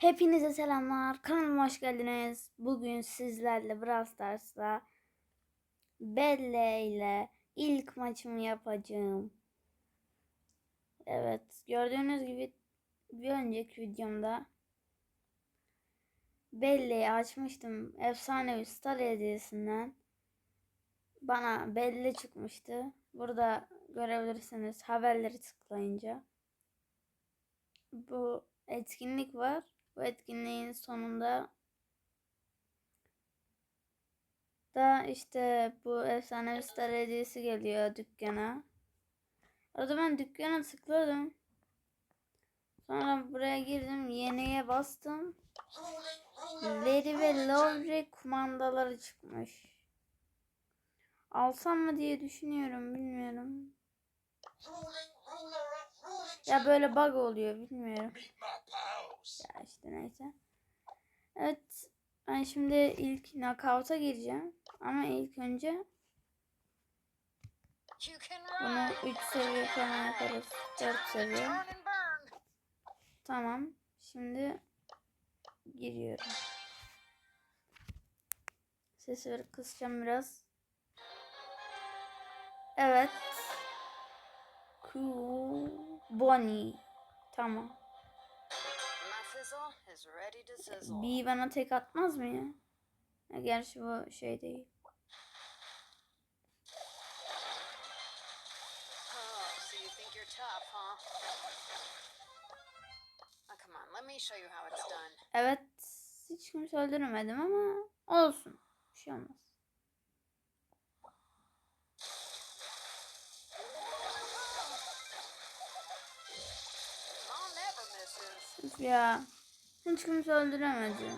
Hepinize selamlar. Kanalıma hoş geldiniz. Bugün sizlerle Brawl Stars'ta Belle ile ilk maçımı yapacağım. Evet, gördüğünüz gibi bir önceki videomda Belle'yi açmıştım. Efsanevi Star hediyesinden. Bana Belle çıkmıştı. Burada görebilirsiniz haberleri tıklayınca. Bu etkinlik var. Bu etkinliğin sonunda da işte bu efsanevi star hediyesi geliyor dükkana. Orada ben dükkana tıkladım. Sonra buraya girdim. Yeniye bastım. Larry ve Lowry kumandaları çıkmış. Alsam mı diye düşünüyorum. Bilmiyorum. Ya böyle bug oluyor. Bilmiyorum. İşte neyse. Evet. Ben şimdi ilk knockout'a gireceğim. Ama ilk önce bunu ride. 3 seviye falan yaparız. 4 seviye. Tamam. Şimdi giriyorum. Sesleri kısacağım biraz. Evet. Cool. Bonnie. Tamam. Bir bana tek atmaz mı ya? Gerçi bu şey değil. Oh, done. Evet. Hiç kimse öldüremedim ama olsun. Bir şey olmaz. Mom Hiç kimse öldüremedi.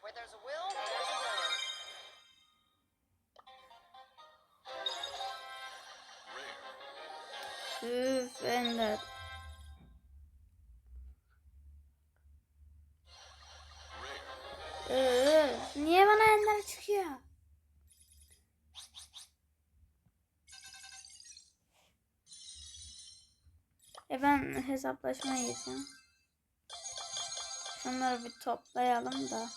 Where there's a will, there's a way. Üf Ender. Üf, niye bana Ender çıkıyor? E ben hesaplaşmaya geçeceğim. Şunları bir toplayalım da.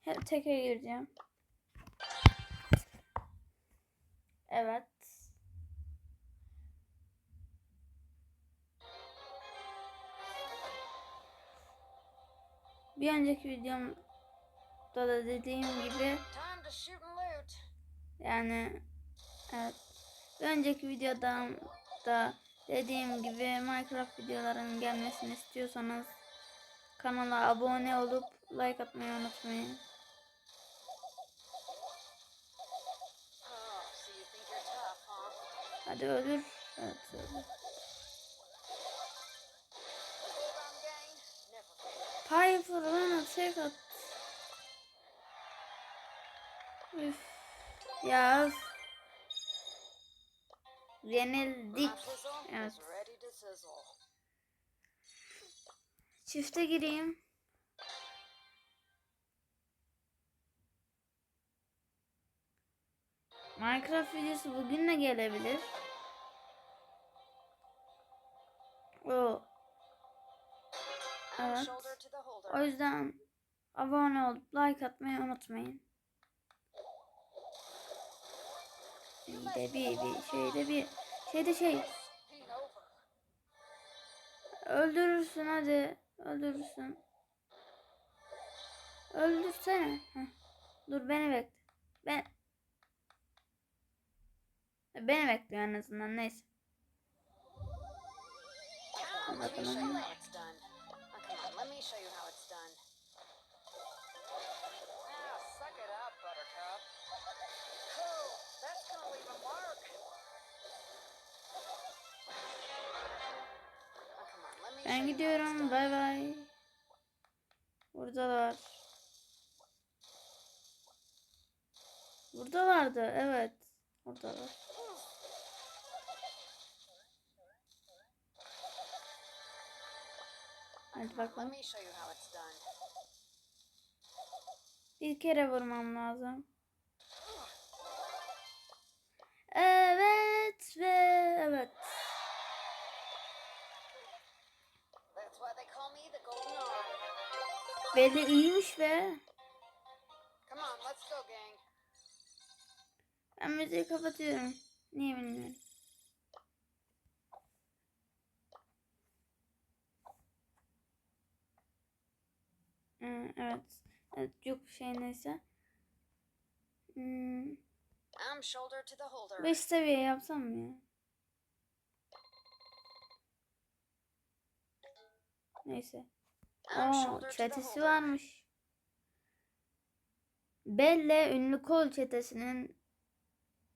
Hep teke gireceğim. Evet. Bir önceki videomda da dediğim gibi yani evet. Önceki videoda da dediğim gibi Minecraft videolarının gelmesini istiyorsanız kanala abone olup like atmayı unutmayın. Hadi ölür. Evet fail. Piper bana tek at. Üf. Ya üf. Yenildik. Evet. Çifte gireyim. Minecraft videosu bugün de gelebilir. O. Evet. O yüzden abone olup like atmayı unutmayın. Bir de bir, bir şeyde bir şeyde şey öldürürsün hadi öldürürsün. Öldürsene. Heh. Dur beni bekle. Ben beni bekliyor en azından neyse. Bakalım. Ben gidiyorum. Bay bay. Buradalar. Buradalardı. Evet. Buradalar. Hadi bakalım. me show you how it's done. Bir kere vurmam lazım. ve evet. Ve de iyiymiş ve. Ben müziği kapatıyorum. Niye bilmiyorum. Evet. Evet yok şey neyse. Hmm. I'm shoulder to the holder. 5 seviye yapsam mı ya? Neyse. The çetesi varmış. Belle ünlü kol çetesinin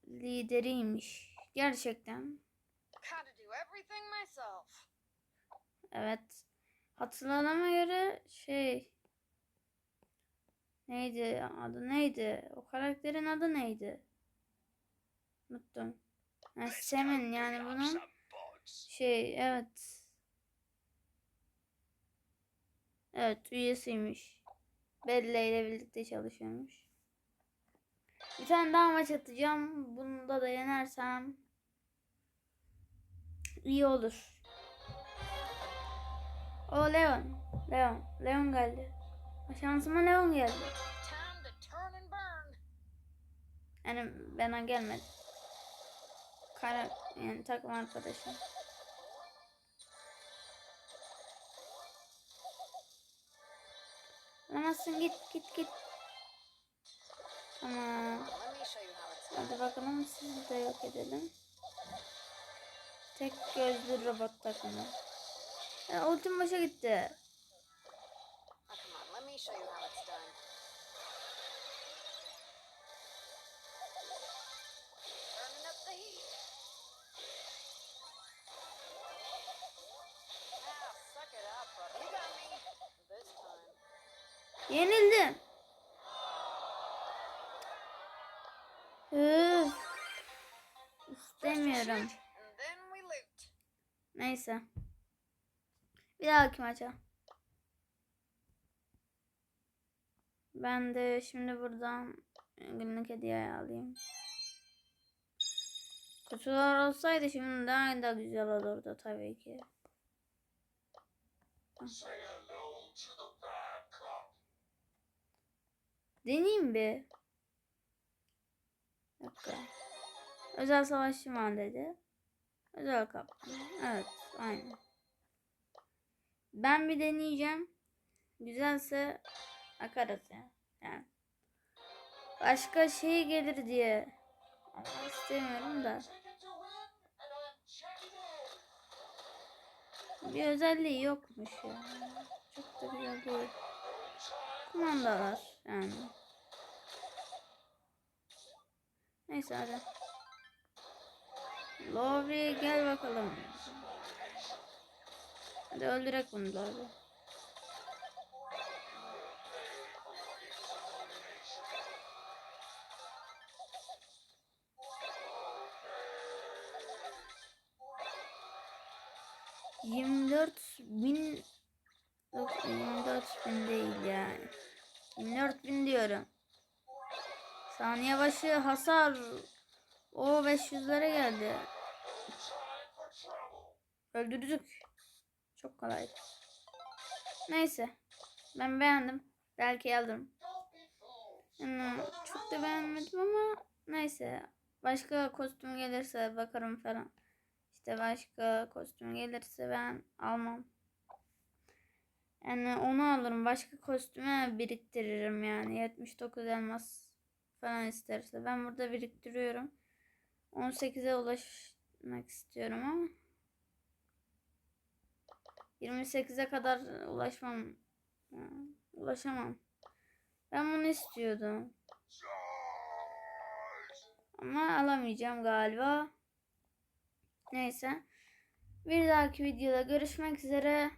lideriymiş. Gerçekten. Evet. Hatırladığıma göre şey neydi adı neydi? O karakterin adı neydi? Unuttum. Ha, Sam'in yani bunun şey evet. Evet üyesiymiş. Belle ile birlikte çalışıyormuş. Bir tane daha maç atacağım. Bunda da yenersem iyi olur. O Leon. Leon. Leon geldi. Şansıma Leon geldi. Yani bana gelmedi. Kara, yani takım arkadaşım. Alamazsın git git git. Tamam. Hadi bakalım sizi de yok edelim. Tek gözlü robot takımı. Ya, ultim başa gitti. Yenildim. Üf. İstemiyorum. Neyse. Bir dahaki maça. Ben de şimdi buradan günlük hediye alayım. Kutular olsaydı şimdi daha da güzel olurdu tabii ki. Deneyeyim bir. Dakika. Özel savaşçı var dedi. Özel kaptan. Evet, aynen. Ben bir deneyeceğim. Güzelse akarız ya. Yani. Başka şey gelir diye. Ama istemiyorum da. Bir özelliği yokmuş ya. Çok da güzel değil. Kumandalar yani. Neyse hadi. Lowry gel bakalım. Hadi öldürek bunu Lowry. Yirmi dört bin Yok 24 bin değil yani. 24 bin diyorum. Saniye başı hasar o 500'lere geldi. Öldürdük. Çok kolay. Neyse. Ben beğendim. Belki alırım. Yani çok da beğenmedim ama neyse. Başka kostüm gelirse bakarım falan. İşte başka kostüm gelirse ben almam. Yani onu alırım. Başka kostüme biriktiririm yani. 79 elmas falan isterse. Ben burada biriktiriyorum. 18'e ulaşmak istiyorum ama 28'e kadar ulaşmam. Ulaşamam. Ben bunu istiyordum. Ama alamayacağım galiba. Neyse. Bir dahaki videoda görüşmek üzere.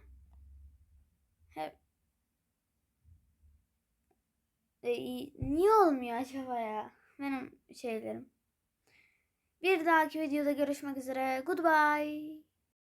E, niye olmuyor acaba ya? Benim şeylerim. Bir dahaki videoda görüşmek üzere. Goodbye.